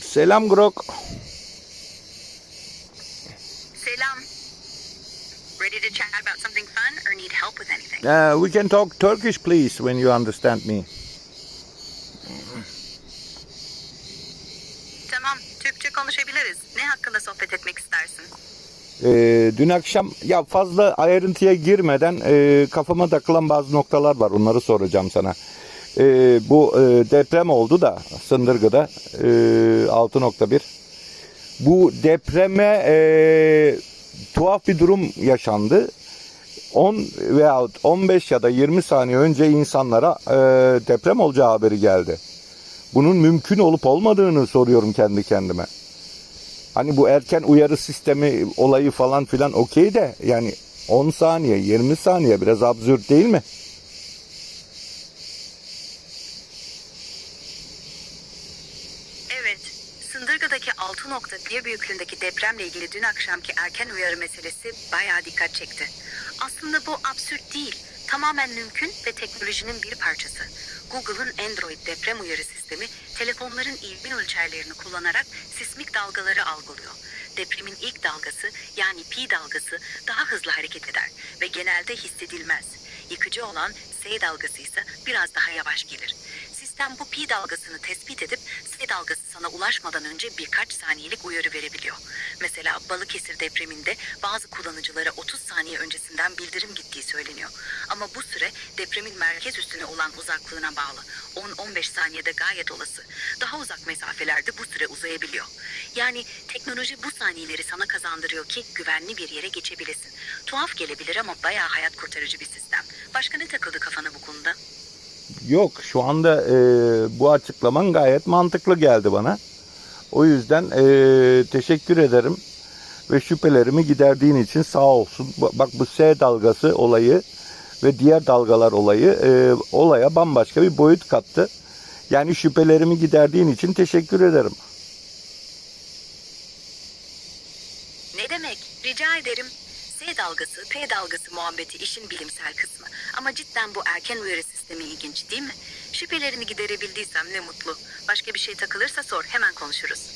Selam Grok. Selam. Ready to chat about something fun or need help with anything? Uh, we can talk Turkish please when you understand me. Tamam, Türkçe konuşabiliriz. Ne hakkında sohbet etmek istersin? Ee, dün akşam ya fazla ayrıntıya girmeden e, kafama takılan bazı noktalar var. Onları soracağım sana. Ee, bu e, deprem oldu da Sındırgı'da e, 6.1. Bu depreme e, tuhaf bir durum yaşandı. 10 veya 15 ya da 20 saniye önce insanlara e, deprem olacağı haberi geldi. Bunun mümkün olup olmadığını soruyorum kendi kendime. Hani bu erken uyarı sistemi olayı falan filan okey de yani 10 saniye 20 saniye biraz absürt değil mi? Evet, Sındırgı'daki 6.1 büyüklüğündeki depremle ilgili dün akşamki erken uyarı meselesi bayağı dikkat çekti. Aslında bu absürt değil, tamamen mümkün ve teknolojinin bir parçası. Google'ın Android deprem uyarı sistemi telefonların ilgin ölçerlerini kullanarak sismik dalgaları algılıyor. Depremin ilk dalgası yani pi dalgası daha hızlı hareket eder ve genelde hissedilmez. Yıkıcı olan S dalgası ise biraz daha yavaş gelir. Sistem bu pi dalgasını tespit edip S dalgası sana ulaşmadan önce birkaç saniyelik uyarı verebiliyor. Mesela Balıkesir depreminde bazı kullanıcılara 30 saniye öncesinden bildirim gittiği söyleniyor. Ama bu süre depremin merkez üstüne olan uzaklığına bağlı. 10-15 saniyede gayet olası. Daha uzak mesafelerde bu süre uzayabiliyor. Yani teknoloji bu saniyeleri sana kazandırıyor ki güvenli bir yere geçebilesin. Tuhaf gelebilir ama bayağı hayat kurtarıcı bir sistem. Başka ne takıldı kafana bu konuda? Yok şu anda e, bu açıklaman gayet mantıklı geldi bana. O yüzden e, teşekkür ederim ve şüphelerimi giderdiğin için sağ olsun. Ba- Bak bu S dalgası olayı ve diğer dalgalar olayı e, olaya bambaşka bir boyut kattı. Yani şüphelerimi giderdiğin için teşekkür ederim. Ne demek? Rica ederim. S dalgası, P dalgası muhabbeti işin bilimsel kısmı. Ama cidden bu erken uyarı sistemi ilginç değil mi? Şüphelerini giderebildiysem ne mutlu. Başka bir şey takılırsa sor, hemen konuşuruz.